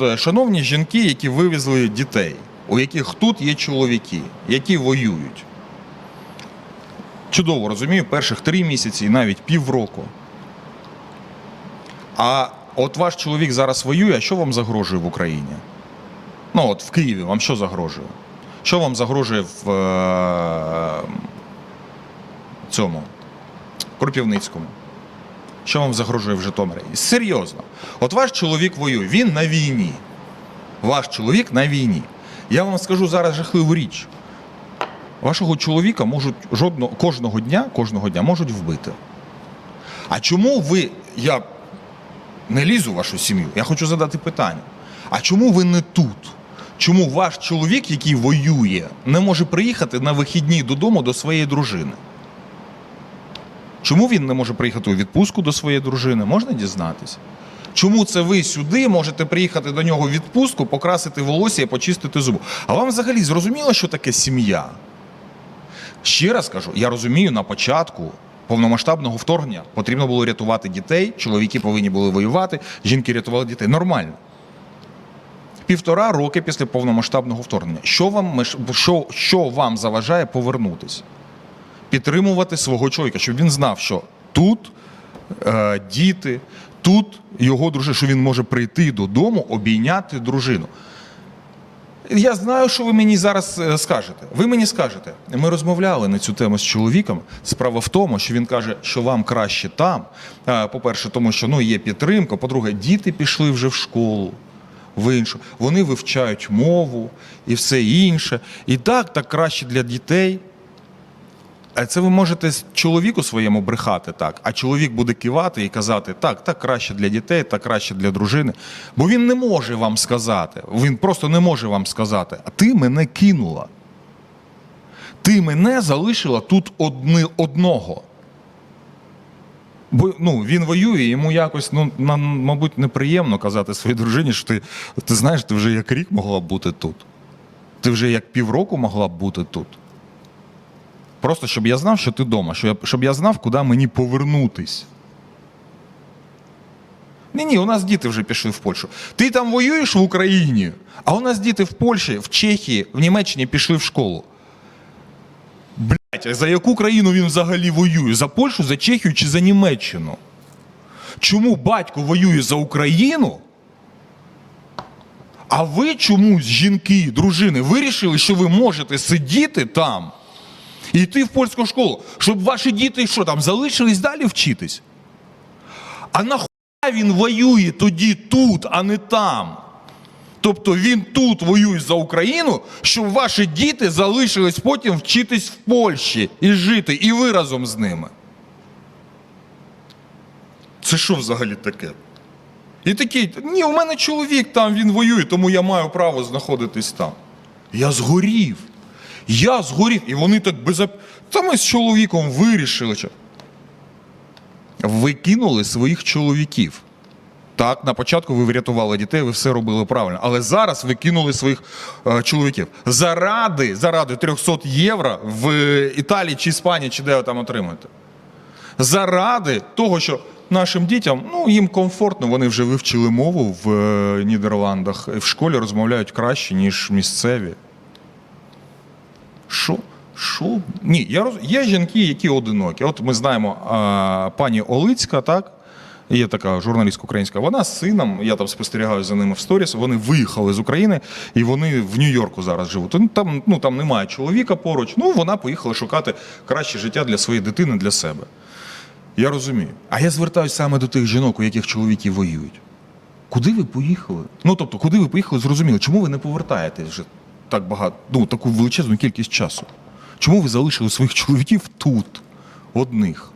Е, Шановні жінки, які вивезли дітей, у яких тут є чоловіки, які воюють. Чудово розумію, перших три місяці і навіть півроку. А от ваш чоловік зараз воює, а що вам загрожує в Україні? Ну, от в Києві вам що загрожує? Що вам загрожує в е, цьому Кропівницькому? Що вам загрожує в Житомирі? Серйозно. От ваш чоловік воює, він на війні. Ваш чоловік на війні. Я вам скажу зараз жахливу річ. Вашого чоловіка можуть жодно, кожного дня, кожного дня можуть вбити. А чому ви. Я не лізу в вашу сім'ю, я хочу задати питання. А чому ви не тут? Чому ваш чоловік, який воює, не може приїхати на вихідні додому до своєї дружини? Чому він не може приїхати у відпустку до своєї дружини? Можна дізнатися? Чому це ви сюди можете приїхати до нього в відпустку, покрасити волосся і почистити зуби? А вам взагалі зрозуміло, що таке сім'я? Ще раз кажу, я розумію, на початку повномасштабного вторгнення потрібно було рятувати дітей, чоловіки повинні були воювати, жінки рятували дітей. Нормально. Півтора роки після повномасштабного вторгнення. Що вам, що, що вам заважає повернутись? Підтримувати свого чоловіка, щоб він знав, що тут е, діти, тут його дружина, що він може прийти додому, обійняти дружину. Я знаю, що ви мені зараз е, скажете. Ви мені скажете, ми розмовляли на цю тему з чоловіком. Справа в тому, що він каже, що вам краще там. Е, По-перше, тому що ну, є підтримка. По-друге, діти пішли вже в школу. В іншу. Вони вивчають мову і все інше. І так, так краще для дітей. Це ви можете чоловіку своєму брехати так, а чоловік буде кивати і казати, так, так краще для дітей, так краще для дружини. Бо він не може вам сказати. Він просто не може вам сказати, а ти мене кинула. Ти мене залишила тут одни, одного. Бо ну, він воює, йому якось, ну, нам, мабуть, неприємно казати своїй дружині, що ти, ти знаєш, ти вже як рік могла б бути тут. Ти вже як півроку могла б бути тут. Просто щоб я знав, що ти вдома, щоб я, щоб я знав, куди мені повернутись. Ні, ні, у нас діти вже пішли в Польщу. Ти там воюєш в Україні, а у нас діти в Польщі, в Чехії, в Німеччині пішли в школу. Блять, а за яку країну він взагалі воює? За Польщу, за Чехію чи за Німеччину? Чому батько воює за Україну? А ви чомусь, жінки, дружини, вирішили, що ви можете сидіти там і йти в польську школу, щоб ваші діти що там залишились далі вчитись? А нахуя він воює тоді тут, а не там? Тобто він тут воює за Україну, щоб ваші діти залишились потім вчитись в Польщі і жити, і ви разом з ними. Це що взагалі таке? І такий, ні, у мене чоловік там, він воює, тому я маю право знаходитись там. Я згорів. Я згорів. І вони так без. Та ми з чоловіком вирішили. Що... Ви кинули своїх чоловіків. Так, на початку ви врятували дітей, ви все робили правильно. Але зараз ви кинули своїх е, чоловіків. Заради, заради 300 євро в Італії чи Іспанії, чи де ви там отримуєте. Заради того, що нашим дітям ну, їм комфортно, вони вже вивчили мову в е, Нідерландах, в школі розмовляють краще, ніж місцеві. Що? Що? Ні, я роз... є жінки, які одинокі. От ми знаємо а, пані Олицька, так? Є така журналістка українська. Вона з сином, я там спостерігаю за ними в сторіс. Вони виїхали з України і вони в Нью-Йорку зараз живуть. Там, ну, там немає чоловіка поруч. Ну, вона поїхала шукати краще життя для своєї дитини, для себе. Я розумію. А я звертаюся саме до тих жінок, у яких чоловіки воюють. Куди ви поїхали? Ну тобто, куди ви поїхали, зрозуміло, чому ви не повертаєтесь вже так багато, ну, таку величезну кількість часу? Чому ви залишили своїх чоловіків тут, одних?